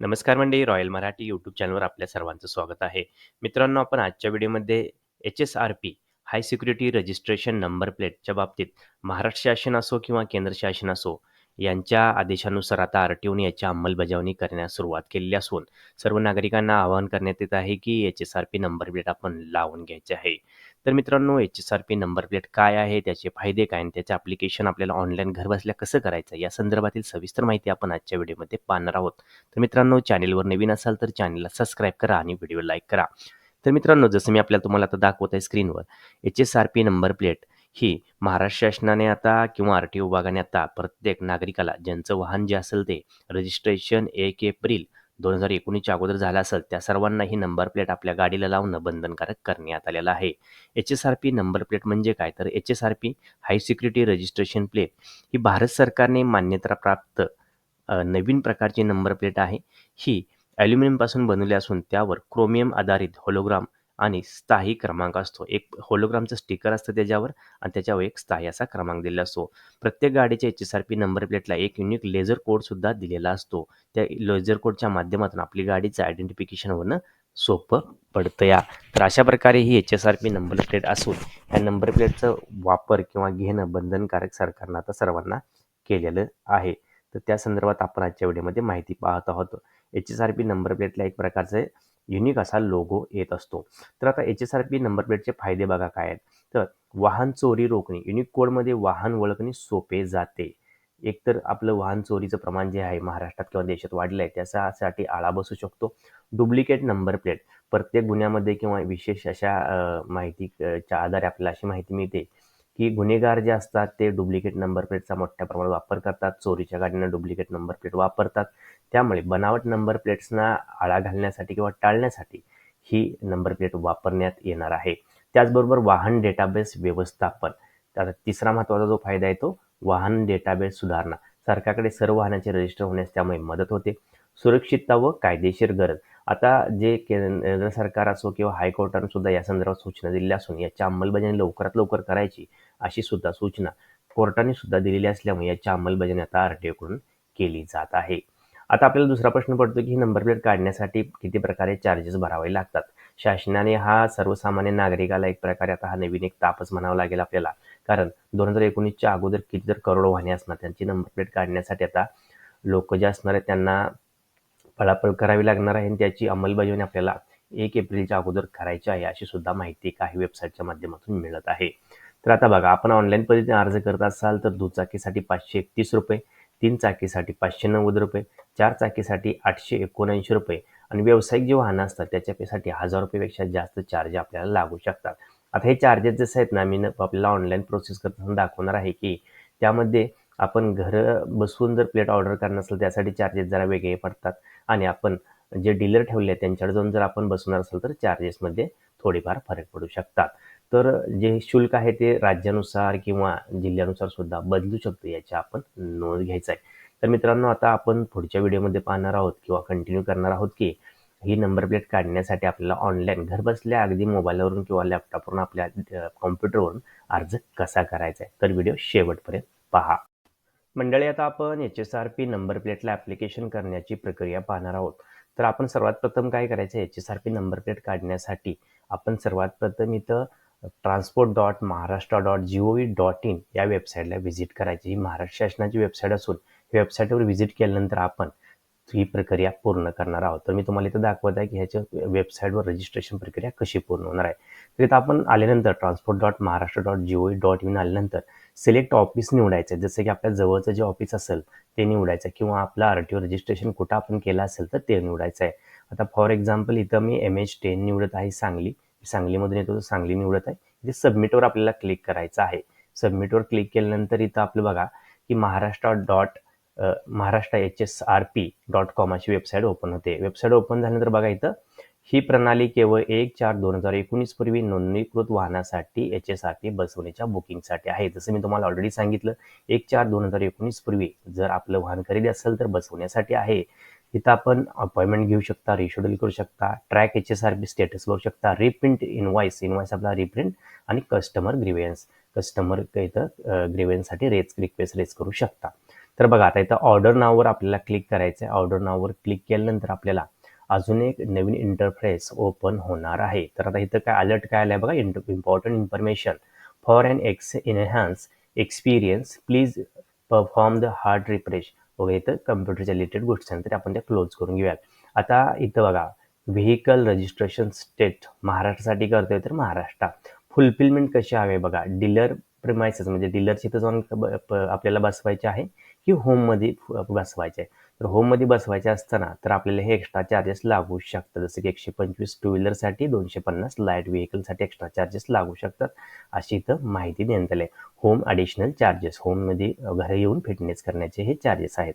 नमस्कार मंडळी royal Marathi YouTube चॅनलवर आपल्या सर्वांचं स्वागत आहे. मित्रांनो आपण आजच्या व्हिडिओमध्ये H S R P high security registration number प्लेटच्या बाबतीत महाराष्ट्र शासन असो किंवा केंद्र शासन असो यांच्या आदेशानुसार आता आर टी ओने याची अंमलबजावणी करण्यास सुरुवात केलेली असून सर्व नागरिकांना आवाहन करण्यात येत आहे की H S R P number plate आपण लावून घ्यायचे आहे. तर मित्रांनो H S R P number plate काय आहे? त्याचे फायदे काय आणि त्याचे ॲप्लिकेशन आपल्याला ऑनलाईन घरबसल्या कसं करायचं? या संदर्भातील सविस्तर माहिती आपण आजच्या व्हिडिओमध्ये पाहणार आहोत. तर मित्रांनो चॅनेलवर नवीन असाल तर चॅनेलला सबस्क्राईब करा आणि व्हिडिओ लाईक करा. तर मित्रांनो जसं मी आपल्याला तुम्हाला आता दाखवत आहे स्क्रीनवर H S R P number plate ही महाराष्ट्र शासनाने आता किंवा आर टी ओ विभागाने आता प्रत्येक नागरिकाला ज्यांचं वाहन जे असेल ते रजिस्ट्रेशन एक एप्रिल दोन हजार एकोणीसच्या अगोदर झाला असेल त्या सर्वांना ही नंबर प्लेट आपल्या गाडीला लावणं बंधनकारक करण्यात आलेलं आहे. H S R P number plate म्हणजे काय? तर H S R P high security registration plate ही भारत सरकारने मान्यताप्राप्त नवीन प्रकारची नंबर प्लेट आहे. ही ॲल्युमिनियमपासून बनवली असून त्यावर क्रोमियम आधारित होलोग्राम आणि स्थायी क्रमांक असतो. एक होलोग्रामचं स्टिकर असतं त्याच्यावर आणि त्याच्यावर एक स्थायी असा क्रमांक दिलेला असतो. प्रत्येक गाडीच्या H S R P number प्लेटला एक युनिक लेझर कोडसुद्धा दिलेला असतो. त्या लेझर कोडच्या माध्यमातून आपली गाडीचं आयडेंटिफिकेशन होणं सोपं पडतं या. तर अशा प्रकारे ही H S R P number plate असून या नंबर प्लेटचं वापर किंवा घेणं बंधनकारक सरकारनं आता सर्वांना केलेलं आहे. तर त्या संदर्भात आपण आजच्या व्हिडिओमध्ये माहिती पाहत आहोत. H S R P number प्लेटला एक प्रकारचे युनिक असा लोगो येत असतो. तर आता H S R P number प्लेटचे फायदे बघा काय आहेत. तर वाहन चोरी रोखणे युनिक कोडमध्ये वाहन ओळखणे सोपे जाते. एकतर आपलं वाहन चोरीचं प्रमाण जे आहे महाराष्ट्रात किंवा देशात वाढलं आहे त्याच्यासाठी आळा बसू शकतो. डुप्लिकेट नंबर प्लेट प्रत्येक गुन्ह्यामध्ये किंवा विशेष अशा माहितीच्या आधारे आपल्याला अशी माहिती मिळते. की गुन्हेगार जे असतात ते डुप्लिकेट नंबर प्लेटचा मोठ्या प्रमाणात वापर करतात. चोरीच्या गाडींना डुप्लिकेट नंबर प्लेट वापरतात. त्यामुळे बनावट नंबर प्लेट्सना आळा घालण्यासाठी किंवा टाळण्यासाठी ही नंबर प्लेट वापरण्यात येणार आहे. त्याचबरोबर वाहन डेटाबेस व्यवस्थापन. आता तिसरा महत्त्वाचा जो फायदा आहे तो वाहन डेटाबेस सुधारणा. सरकारकडे सर्व वाहनांचे रजिस्टर होण्यास त्यामुळे मदत होते. सुरक्षितता व कायदेशीर गरज. आता जे केंद्र सरकार असो किंवा हायकोर्टानं सुद्धा या संदर्भात सूचना दिलेल्या असून याची अंमलबजावणी लवकरात लवकर करायची अशी सुद्धा सूचना कोर्टाने सुद्धा दिलेली असल्यामुळे याची अंमलबजावणी आता आर टी ओकडून केली जात आहे. आता आपल्याला दुसरा प्रश्न पडतो की ही नंबर प्लेट काढण्यासाठी किती प्रकारे चार्जेस भरावे लागतात? शासनाने हा सर्वसामान्य नागरिकाला एक प्रकारे आता हा नवीन एक तापच म्हणावा लागेल आपल्याला. कारण दोन हजार एकोणीसच्या अगोदर किती जर करोड वाहने असणार त्यांची नंबर प्लेट काढण्यासाठी आता लोक जे असणार आहेत त्यांना फळाफळ करावी लागणार आहे आणि त्याची अंमलबजावणी आपल्याला एक एप्रिलच्या अगोदर करायची आहे अशी सुद्धा माहिती काही वेबसाईटच्या माध्यमातून मिळत आहे. तर आता बघा आपण ऑनलाईन पद्धतीने अर्ज करत असाल तर दुचाकीसाठी पाचशे एकतीस रुपये तीन चाकीसाठी पाचशे नव्वद रुपये चार चाकीसाठी आठशे एकोणऐंशी रुपये आणि व्यावसायिक जे वाहनं असतात त्याच्यासाठी हजार रुपयेपेक्षा जास्त चार्ज आपल्याला लागू शकतात. आता हे चार्जेस जसे आहेत ना मी न- आपल्याला ऑनलाईन प्रोसेस करताना दाखवणार आहे की त्यामध्ये आपण घर बसून जर प्लेट ऑर्डर करणार असेल त्यासाठी चार्जेस जरा वेगळे पडतात. आणि आपण जे डीलर ठेवले आहेत त्यांच्याकडे जाऊन जर आपण बसवणार असेल तर चार्जेसमध्ये थोडीफार फरक पडू शकतात. तर जे शुल्क आहे ते राज्यानुसार किंवा जिल्ह्यानुसार सुद्धा बदलू शकतो याची आपण नोंद घ्यायचा आहे. तर मित्रांनो आता आपण पुढच्या व्हिडिओमध्ये पाहणार आहोत किंवा कंटिन्यू करणार आहोत की ही नंबर प्लेट काढण्यासाठी आपल्याला ऑनलाईन घरबसल्या अगदी मोबाईलवरून किंवा लॅपटॉपवरून आपल्या कॉम्प्युटरवरून अर्ज कसा करायचा आहे तर व्हिडिओ शेवटपर्यंत पहा. मंडळी आता आपण H S R P number प्लेटला ॲप्लिकेशन करण्याची प्रक्रिया पाहणार आहोत. तर आपण सर्वात प्रथम काय करायचं? H S R P number plate काढण्यासाठी आपण सर्वात प्रथम इथं transport dot Maharashtra dot G O V dot in या वेबसाईटला व्हिजिट करायची. ही महाराष्ट्र शासनाची वेबसाईट असून वेबसाईटवर व्हिजिट केल्यानंतर आपण ही प्रक्रिया पूर्ण करणार आहोत. तर मी तुम्हाला इथं दाखवत आहे की ह्याच्या वेबसाईटवर रजिस्ट्रेशन प्रक्रिया कशी पूर्ण होणार आहे. तर इथं आपण आल्यानंतर transport dot Maharashtra dot G O dot in आल्यानंतर सिलेक्ट ऑफिस निवडायचं आहे. जसं की आपल्या जवळचं जे ऑफिस असेल ते निवडायचं आहे. किंवा आपलं आर टी ओ रजिस्ट्रेशन कुठं आपण केलं असेल तर ते निवडायचं आहे. आता फॉर एक्झाम्पल इथं मी एम एच टेन निवडत आहे सांगली. सांगलीमधून येतो सांगली निवडत आहे. इथे सबमिटवर आपल्याला क्लिक करायचं आहे. सबमिटवर क्लिक केल्यानंतर इथं आपलं बघा की Maharashtra dot Maharashtra H S R P dot com अशी वेबसाईट ओपन होते. वेबसाईट ओपन झाल्यानंतर बघा इथं ही प्रणाली केवळ एक चार दोन हजार एकोणीस पूर्वी नोंदणीकृत वाहनासाठी एच एस आर पी बसवण्याच्या बुकिंगसाठी आहे. जसं मी तुम्हाला ऑलरेडी सांगितलं एक चार दोन हजार एकोणीस पूर्वी जर आपलं वाहन खरेदी असेल तर बसवण्यासाठी आहे. तिथं आपण अपॉइंटमेंट घेऊ शकता रिशेड्यूल करू शकता track H S R P status बघू शकता रिप्रिंट इनवाईस इनवाईस आपला रिप्रिंट आणि कस्टमर ग्रिव्हन्स कस्टमर इथं ग्रिव्हन्ससाठी रेज रिक्वेस्ट रेज करू शकता. तर बघा आता इथं ऑर्डर नाववर आपल्याला क्लिक करायचं आहे ऑर्डर नाववर क्लिक केल्यानंतर आपल्याला अजून एक नवीन इंटरफेस ओपन होणार आहे. तर आता इथं काय अलर्ट काय आलं आहे बघा इंट important information for and x enhance experience please perform the hard refresh वगैरे इथं कम्प्युटरच्या रिलेटेड गोष्टी तर आपण त्या क्लोज करून घेऊयात. आता इथं बघा व्हेकल रजिस्ट्रेशन स्टेट महाराष्ट्रासाठी करतोय तर महाराष्ट्र. फुलफिलमेंट कशी हवे बघा डीलर प्रिमायसेस म्हणजे डीलरची इथं जाऊन आपल्याला बसवायचे आहे. की होममध्ये बसवायचे आहे तर होममध्ये बसवायचे असताना तर आपल्याला हे एक्स्ट्रा चार्जेस लागू शकतात. जसं की एकशे पंचवीस टू व्हीलरसाठी दोनशे पन्नास लाइट व्हेकलसाठी एक्स्ट्रा चार्जेस लागू शकतात अशी इथं माहिती देण्यात आली आहे. होम ॲडिशनल चार्जेस होममध्ये घरी येऊन फिटनेस करण्याचे हे चार्जेस आहेत.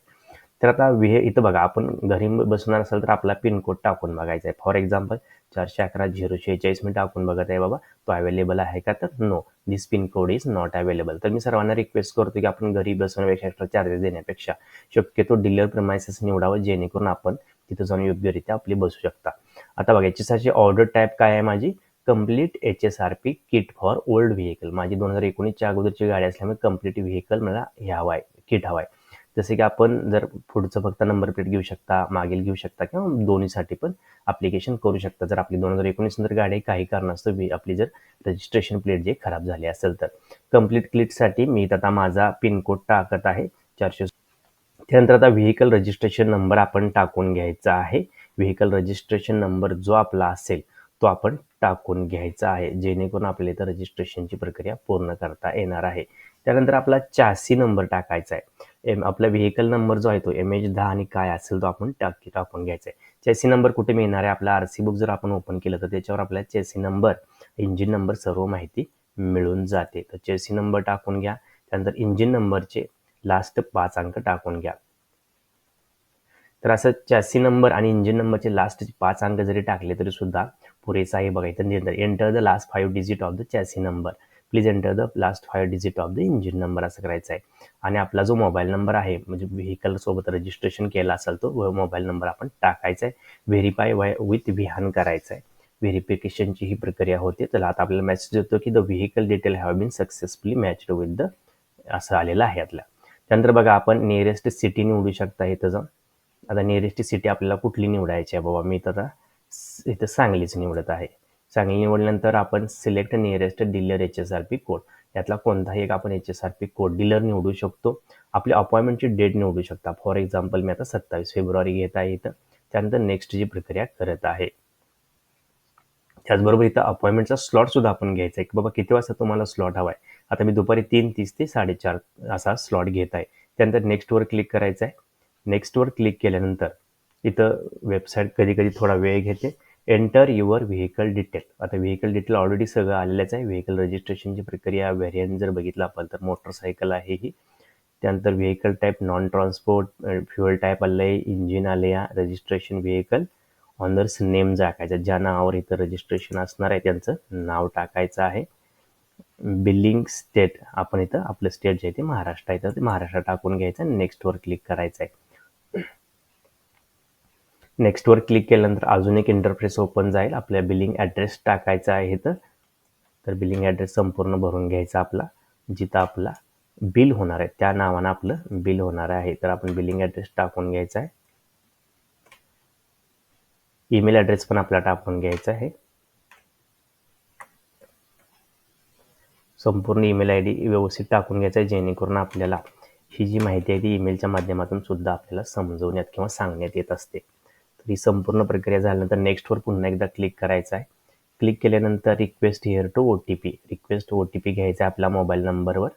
तर आता विहे इथं बघा आपण घरी बसणार असेल तर आपला पिनकोड टाकून बघायचा आहे. फॉर एक्झाम्पल चारशे अकरा झिरो शेहेचाळीस मी टाकून बघत आहे बाबा. तो अवेलेबल आहे का? तर no this pincode is not available तर मी सर्वांना रिक्वेस्ट करतो की आपण घरी बसण्यापेक्षा एक्स्ट्रा चार्जेस देण्यापेक्षा शक्यतो डीलर प्रमायसेस निवडावं जेणेकरून आपण तिथं जाऊन योग्यरित्या आपली बसू शकता. आता बघा याच्यासाठी ऑर्डर टाईप काय आहे माझी? Complete H S R P kit for old vehicle माझी दोन हजार एकोणीसच्या अगोदरची गाडी असल्यामुळे कंप्लीट व्हेकल मला हे हवा आहे किट हवा आहे जसे की आपण जर पुढचं फक्त नंबर प्लेट घेऊ शकता मागील घेऊ शकता किंवा दोन्हीसाठी पण अप्लिकेशन करू शकता. जर आपली दोन हजार एकोणीस नंतर गाडी काही कारणास्तव आपली जर रजिस्ट्रेशन प्लेट जे खराब झाली असेल तर. कंप्लीट क्लिटसाठी मी आता माझा पिनकोड टाकत आहे. चारशे त्यानंतर आता व्हेकल रजिस्ट्रेशन नंबर आपण टाकून घ्यायचा आहे. व्हेकल रजिस्ट्रेशन नंबर जो आपला असेल तो आपण टाकून घ्यायचा आहे. जेणेकरून आपल्याला इथं रजिस्ट्रेशनची प्रक्रिया पूर्ण करता येणार आहे. त्यानंतर आपला चासी नंबर टाकायचा आहे. एम आपला व्हेकल नंबर जो आहे तो एम एच दहा आणि काय असेल तो आपण टाकी टाकून घ्यायचा आहे. चेसी नंबर कुठे मिळणार आहे? आपला आर सी बुक जर आपण ओपन केलं तर त्याच्यावर आपल्याला चेसी नंबर इंजिन नंबर सर्व माहिती मिळून जाते. तर चेसी नंबर टाकून घ्या. त्यानंतर इंजिन नंबरचे लास्ट पाच अंक टाकून घ्या. तर असं चॅसी नंबर आणि इंजिन नंबरचे लास्ट पाच अंक जरी टाकले तरी सुद्धा पुरेसा आहे बघा. इथं enter the last five digit of the chassis number please enter the last five digit of the engine number असं करायचं आहे आणि आपला जो मोबाईल नंबर आहे म्हणजे व्हेकल सोबत रजिस्ट्रेशन केला असेल तो मोबाईल नंबर आपण टाकायचा आहे व्हेरीफाय वाय विथ विहान करायचं आहे व्हेरिफिकेशनची ही प्रक्रिया होते. तर आता आपल्याला मेसेज येतो की the vehicle detail have been successfully matched with the असं आलेलं आहे आपल्या त्यानंतर बघा आपण नियरेस्ट सिटी निवडू शकता इथं जाऊन. आता नियरेस्ट सिटी आपल्याला कुठली निवडायची आहे? बाबा मी तर आता इथं सांगलीच निवडत आहे. चांगली निवडल्यानंतर आपण select nearest dealer H S R P code यातला कोणताही एक आपण H S R P code dealer निवडू शकतो. आपली अपॉइंटमेंटची डेट निवडू शकता. फॉर एक्झाम्पल मी आता सत्तावीस फेब्रुवारी घेत आहे इथं. त्यानंतर नेक्स्ट जी प्रक्रिया करत आहे. त्याचबरोबर इथं अपॉइंटमेंटचा स्लॉटसुद्धा आपण घ्यायचा आहे. की बाबा किती वाजता तुम्हाला स्लॉट हवा आहे आता मी दुपारी तीन तीस ते साडेचार असा स्लॉट घेत आहे. त्यानंतर नेक्स्टवर क्लिक करायचं आहे. नेक्स्टवर क्लिक केल्यानंतर इथं वेबसाईट कधी कधी थोडा वेळ घेते. एंटर युअर व्हेकल डिटेल आता व्हेकल डिटेल ऑलरेडी सगळं आलेलंच आहे. व्हेकल रजिस्ट्रेशनची प्रक्रिया व्हेरियंट जर बघितलं आपण तर मोटरसायकल आहे ही. त्यानंतर vehicle type non transport fuel type आलं आहे इंजिन आले या रजिस्ट्रेशन व्हेकल ऑनर्स नेम टाकायचं ज्या नावावर इथं रजिस्ट्रेशन असणार आहे त्यांचं नाव टाकायचं आहे. बिलिंग स्टेट आपण इथं आपलं स्टेट जे आहे ते महाराष्ट्र आहे तर ते महाराष्ट्र टाकून घ्यायचं. आणि नेक्स्टवर क्लिक करायचं आहे. नेक्स्टवर क्लिक केल्यानंतर अजून एक इंटरफेस ओपन जाईल. आपल्या बिलिंग ॲड्रेस टाकायचा आहे तर. तर बिलिंग ॲड्रेस संपूर्ण भरून घ्यायचा आपला जिथं आपला बिल होणार आहे. त्या नावानं आपलं बिल होणार आहे. तर आपण बिलिंग ॲड्रेस टाकून घ्यायचा आहे. ईमेल ॲड्रेस पण आपला टाकून घ्यायचा आहे. संपूर्ण ईमेल आय डी व्यवस्थित टाकून घ्यायचा आहे जेणेकरून आपल्याला ही जी माहिती आहे ती ईमेलच्या माध्यमातून सुद्धा आपल्याला समजवण्यात किंवा सांगण्यात येत असते. तर ही संपूर्ण प्रक्रिया झाल्यानंतर नेक्स्टवर पुन्हा एकदा क्लिक करायचं आहे. क्लिक केल्यानंतर request here to O T P request O T P घ्यायचा आहे आपल्या मोबाईल नंबरवर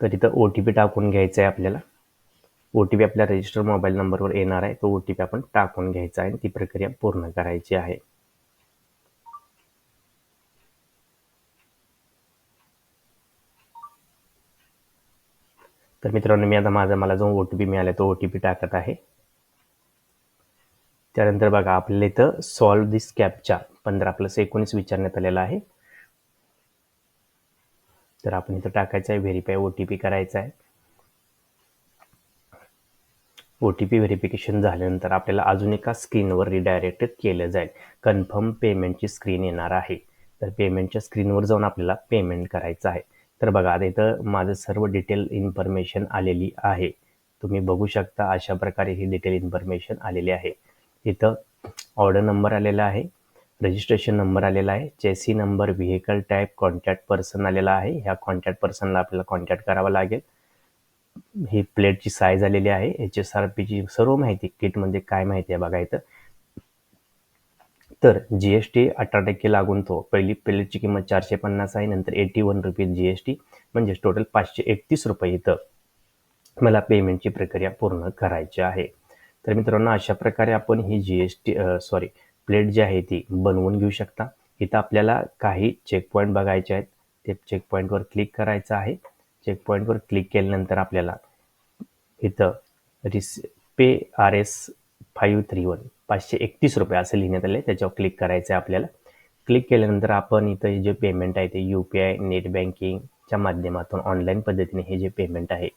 तर इथं ओ टी पी टाकून घ्यायचं आहे आपल्याला. ओ टी पी आपल्या रजिस्टर मोबाईल नंबरवर येणार आहे. तो ओ टी पी आपण टाकून घ्यायचा आहे आणि ती प्रक्रिया पूर्ण करायची आहे. तर मित्रांनो मी आता माझा मला जो ओ टी पी मिळाला तो ओ टी पी टाकत आहे. त्यानंतर बघा आपल्याला इथं सॉल्व दिस कॅपच्या पंधरा प्लस एकोणीस विचारण्यात आलेला आहे. तर आपण इथं टाकायचं आहे व्हेरीफाय ओ टी पी करायचा आहे. ओ टी पी व्हेरिफिकेशन झाल्यानंतर आपल्याला अजून एका स्क्रीनवर रिडायरेक्ट केलं जाईल. कन्फर्म पेमेंटची स्क्रीन येणार आहे. तर पेमेंटच्या स्क्रीनवर जाऊन आपल्याला पेमेंट करायचं आहे. तर बघा आता इथं माझं सर्व डिटेल इन्फॉर्मेशन आलेली आहे. तुम्ही बघू शकता अशा प्रकारे ही डिटेल इन्फॉर्मेशन आलेली आहे. इथं ऑर्डर नंबर आलेला आहे रजिस्ट्रेशन नंबर आलेला आहे chassis number vehicle type contact person आलेला आहे. ह्या कॉन्टॅक्ट पर्सनला आपल्याला कॉन्टॅक्ट करावा लागेल. ही प्लेटची साईज आलेली आहे. एच एस आर पीची सर्व माहिती किटमध्ये म्हणजे काय माहिती आहे बघा इथं. तर जी एस टी अठरा टक्के लागून तो पहिली प्लेटची किंमत चारशे पन्नास आहे नंतर eighty one rupees G S T म्हणजेच टोटल पाचशे एकतीस रुपये इथं मला पेमेंटची प्रक्रिया पूर्ण करायची आहे. तर मित्रांनो अशा प्रकारे आपण ही G S T sorry plate जी आहे ती बनवून घेऊ शकता. इथं आपल्याला काही चेक पॉईंट बघायचे आहेत. ते चेक पॉईंटवर क्लिक करायचं आहे. चेक पॉईंटवर क्लिक केल्यानंतर आपल्याला इथं रिस pay R S five three one पाचशे एकतीस रुपये असं लिहिण्यात आलं आहे त्याच्यावर क्लिक करायचं आहे आपल्याला. क्लिक केल्यानंतर आपण इथं जे पेमेंट आहे ते यू पी आय नेट बँकिंगच्या माध्यमातून ऑनलाईन पद्धतीने हे जे पेमेंट आहे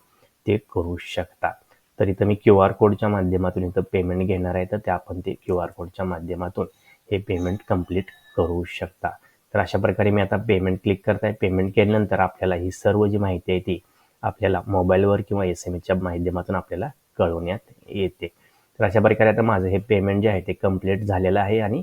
ते करू शकता. तर इथं मी क्यू आर कोडच्या माध्यमातून इथं पेमेंट घेणार आहे तर ते आपण ते क्यू आर कोडच्या माध्यमातून हे पेमेंट कंप्लीट करू शकता. तर अशा प्रकारे मी आता पेमेंट क्लिक करत आहे पेमेंट केल्यानंतर आपल्याला ही सर्व जी माहिती आहे ती आपल्याला मोबाईलवर किंवा एस एम एसच्या माध्यमातून आपल्याला कळवण्यात येते. तर अशा प्रकारे आता माझं हे पेमेंट जे आहे ते कंप्लीट झालेलं आहे आणि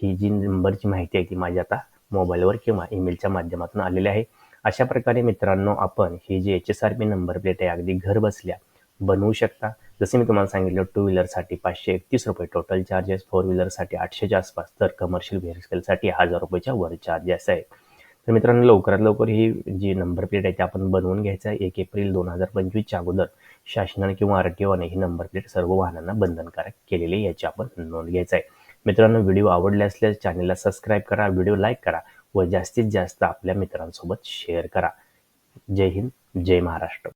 ही जी नंबरची माहिती आहे ती माझ्या आता मोबाईलवर किंवा ईमेलच्या माध्यमातून आलेली आहे. अशा प्रकारे मित्रांनो आपण ही जी H S R P number plate आहे अगदी घर बसल्या बनवू शकता. जसे मी तुम्हाला सांगितलं टू व्हीलरसाठी पाचशे एकतीस रुपये टोटल चार्जेस फोर व्हीलरसाठी आठशेच्या आसपास तर कमर्शियल व्हेकलसाठी हजार रुपयाच्या वर चार्जेस आहे. तर मित्रांनो लवकरात लवकर ही जी नंबर प्लेट आहे ती आपण बनवून घ्यायचं आहे. एक एप्रिल दोन हजार पंचवीसच्या अगोदर शासनाने किंवा आर टी ओने ही नंबर प्लेट सर्व वाहनांना बंधनकारक केलेली आहे याची आपण नोंद घ्यायचं आहे. मित्रांनो व्हिडिओ आवडले असल्यास चॅनलला सबस्क्राईब करा व्हिडिओ लाईक करा व जास्तीत जास्त आपल्या मित्रांसोबत शेअर करा. जय हिंद जय महाराष्ट्र.